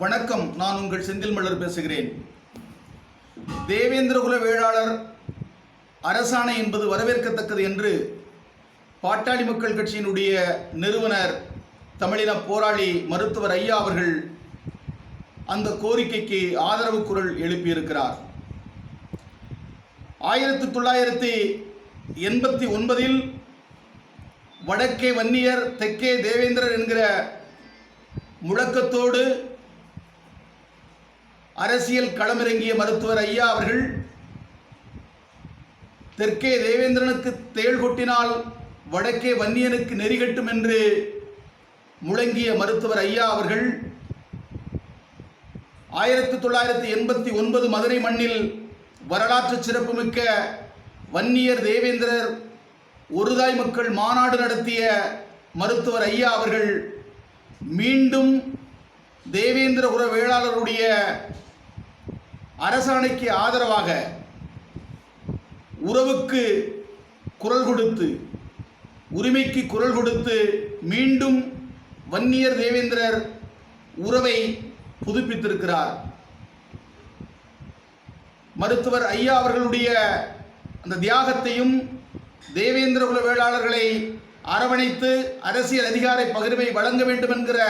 வணக்கம் நான் உங்கள் செந்தில் மலர் பேசுகிறேன். தேவேந்திரகுல வேளாளர் அரசாணை என்பது வரவேற்கத்தக்கது என்று பாட்டாளி மக்கள் கட்சியினுடைய நிறுவனர் தமிழின போராளி மருத்துவர் ஐயா அவர்கள் அந்த கோரிக்கைக்கு ஆதரவு குரல் எழுப்பியிருக்கிறார். ஆயிரத்தி தொள்ளாயிரத்தி எண்பத்தி ஒன்பதில் வடக்கே வன்னியர் தெற்கே தேவேந்திரர் என்கிற முழக்கத்தோடு அரசியல் களமிறங்கிய மருத்துவர் ஐயா அவர்கள் தெற்கே தேவேந்திரனுக்கு தேள் கொட்டினால் வடக்கே வன்னியனுக்கு நெறிகட்டும் என்று முழங்கிய மருத்துவர் ஐயா அவர்கள் ஆயிரத்தி தொள்ளாயிரத்தி எண்பத்தி ஒன்பது மதுரை மண்ணில் வரலாற்று சிறப்புமிக்க வன்னியர் தேவேந்திரர் ஒருதாய் மக்கள் மாநாடு நடத்திய மருத்துவர் ஐயா அவர்கள் மீண்டும் தேவேந்திர உர வேளாளருடைய அரசாணைக்கு ஆதரவாக உறவுக்கு குரல் கொடுத்து உரிமைக்கு குரல் கொடுத்து மீண்டும் வன்னியர் தேவேந்திரர் உறவை புதுப்பித்திருக்கிறார். மருத்துவர் ஐயா அவர்களுடைய அந்த தியாகத்தையும் தேவேந்திரகுல வேளாளர்களை அரவணைத்து அரசியல் அதிகார பகிர்வை வழங்க வேண்டும் என்கிற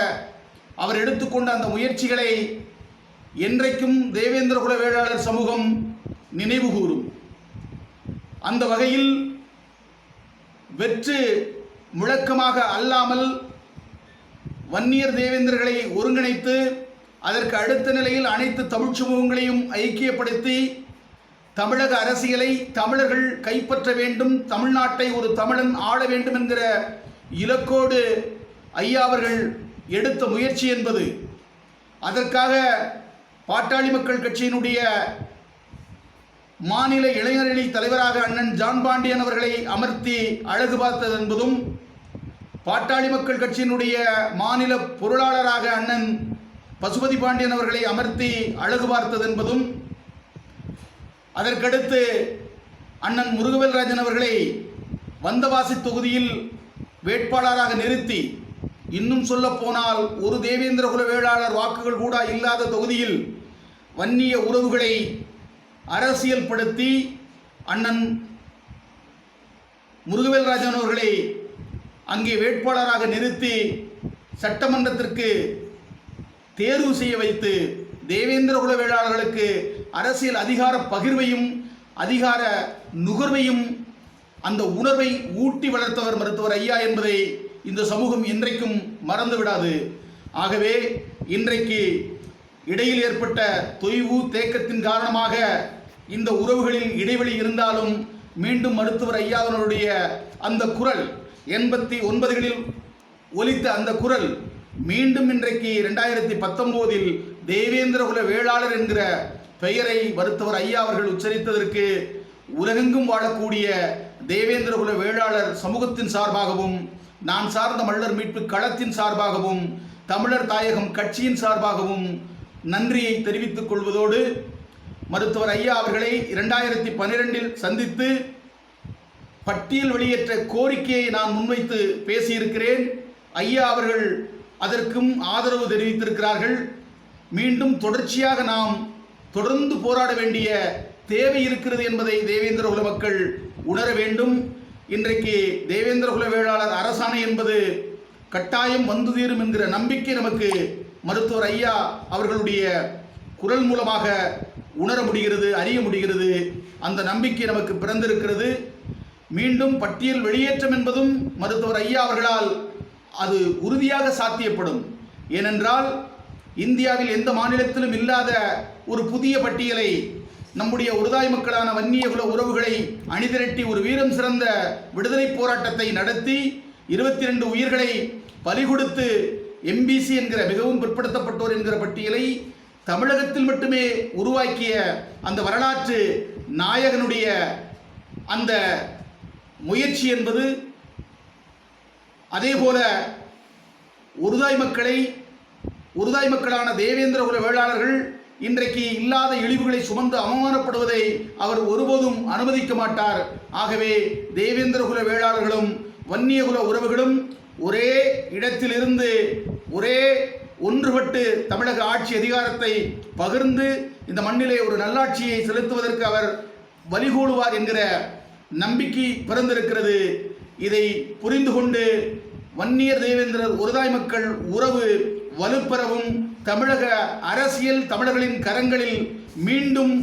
அவர் எடுத்துக்கொண்ட அந்த முயற்சிகளை என்றைக்கும் தேவேந்திரகுல வேளாளர் சமூகம் நினைவு கூறும் அந்த வகையில் வெற்று முழக்கமாக அல்லாமல் வன்னியர் தேவேந்திரர்களை ஒருங்கிணைத்து அதற்கு அடுத்த நிலையில் அனைத்து தமிழ் சமூகங்களையும் ஐக்கியப்படுத்தி தமிழக அரசியலை தமிழர்கள் கைப்பற்ற வேண்டும் தமிழ்நாட்டை ஒரு தமிழன் ஆள வேண்டும் என்கிற இலக்கோடு ஐயா அவர்கள் எடுத்த முயற்சி என்பது. அதற்காக பாட்டாளி மக்கள் கட்சியினுடைய மாநில இளைஞரணி தலைவராக அண்ணன் ஜான் பாண்டியன் அவர்களை அமர்த்தி அழகு பார்த்தது என்பதும் பாட்டாளி மக்கள் கட்சியினுடைய மாநில பொருளாளராக அண்ணன் பசுபதி பாண்டியன் அவர்களை அமர்த்தி அழகு பார்த்தது என்பதும் அதற்கடுத்து அண்ணன் முருகவேல்ராஜன் அவர்களை வந்தவாசி தொகுதியில் வேட்பாளராக நிறுத்தி இன்னும் சொல்ல போனால் ஒரு தேவேந்திரகுல வேளாளர் வாக்குகள் கூட இல்லாத தொகுதியில் வன்னிய உறவுகளை அரசியல்படுத்தி அண்ணன் முருகவேல்ராஜன் அவர்களை அங்கே வேட்பாளராக நிறுத்தி சட்டமன்றத்திற்கு தேர்வு செய்ய வைத்து தேவேந்திரகுல வேளாளர்களுக்கு அரசியல் அதிகார பகிர்வையும் அதிகார நுகர்வையும் அந்த உணர்வை ஊட்டி வளர்த்தவர் மருத்துவர் ஐயா என்பதை இந்த சமூகம் இன்றைக்கும் மறந்து விடாது ஆகவே இன்றைக்கு இடையில் ஏற்பட்ட தொய்வு தேக்கத்தின் காரணமாக இந்த உறவுகளில் இடைவெளி இருந்தாலும் மீண்டும் மருத்துவர் ஐயாவினுடைய அந்த குரல் எண்பத்தி ஒன்பதுகளில் ஒலித்த அந்த குரல் மீண்டும் இன்றைக்கு ரெண்டாயிரத்தி பத்தொம்போதில் தேவேந்திரகுல வேளாளர் என்கிற பெயரை மருத்துவர் ஐயா அவர்கள் உச்சரித்ததற்கு உலகெங்கும் வாழக்கூடிய தேவேந்திரகுல வேளாளர் சமூகத்தின் சார்பாகவும் நான் சார்ந்த மல்லர் மீட்பு களத்தின் சார்பாகவும் தமிழர் தாயகம் கட்சியின் சார்பாகவும் நன்றியை தெரிவித்துக் கொள்வதோடு மருத்துவர் ஐயா அவர்களை இரண்டாயிரத்தி பன்னிரெண்டில் சந்தித்து பட்டியல் வெளியேற்ற கோரிக்கையை நான் முன்வைத்து பேசியிருக்கிறேன். ஐயா அவர்கள் அதற்கும் ஆதரவு தெரிவித்திருக்கிறார்கள். மீண்டும் தொடர்ச்சியாக நாம் தொடர்ந்து போராட வேண்டிய தேவை இருக்கிறது என்பதை தேவேந்திரகுல மக்கள் உணர வேண்டும். இன்றைக்கு தேவேந்திரகுல வேளாளர் அரசாணை என்பது கட்டாயம் வந்து தீரும் என்கிற நம்பிக்கை நமக்கு மருத்துவர் ஐயா அவர்களுடைய குரல் மூலமாக உணர முடிகிறது அறிய முடிகிறது. அந்த நம்பிக்கை நமக்கு பிறந்திருக்கிறது. மீண்டும் பட்டியல் வெளியேற்றம் என்பதும் மருத்துவர் ஐயா அவர்களால் அது உறுதியாக சாத்தியப்படும். ஏனென்றால் இந்தியாவில் எந்த மாநிலத்திலும் இல்லாத ஒரு புதிய பட்டியலை நம்முடைய உருதாய் மக்களான வன்னிய குல உறவுகளை அணிதிரட்டி ஒரு வீரம் சிறந்த விடுதலை போராட்டத்தை நடத்தி இருபத்தி ரெண்டு உயிர்களை பலி கொடுத்து எம்பிசி என்கிற மிகவும் பிற்படுத்தப்பட்டோர் என்கிற பட்டியலை தமிழகத்தில் மட்டுமே உருவாக்கிய அந்த வரலாற்று நாயகனுடைய அந்த முயற்சி என்பது அதேபோல உருதாய் மக்களை உருதாய் மக்களான தேவேந்திரகுல வேளாளர்கள் இன்றைக்கு இல்லாத இழிவுகளை சுமந்து அவமானப்படுவதை அவர் ஒருபோதும் அனுமதிக்க மாட்டார். ஆகவே தேவேந்திரகுல வேளாளர்களும் வன்னியகுல உறவுகளும் ஒரே இடத்திலிருந்து ஒரே ஒன்றுபட்டு தமிழக ஆட்சி அதிகாரத்தை பகிர்ந்து இந்த மண்ணிலே ஒரு நல்லாட்சியை செலுத்துவதற்கு அவர் வழிகூடுவார் என்கிற நம்பிக்கை பிறந்திருக்கிறது. இதை புரிந்து கொண்டு வன்னியர் தேவேந்திரர் ஒருதாய் மக்கள் உறவு வலுப்பெறவும் தமிழக அரசியல் தமிழர்களின் கரங்களில் மீண்டும்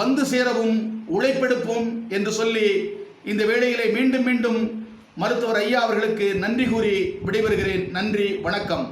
வந்து சேரவும் உழைப்பெடுப்போம் என்று சொல்லி இந்த வேளையிலே மீண்டும் மீண்டும் மருத்துவர் ஐயா அவர்களுக்கு நன்றி கூறி விடைபெறுகிறேன். நன்றி வணக்கம்.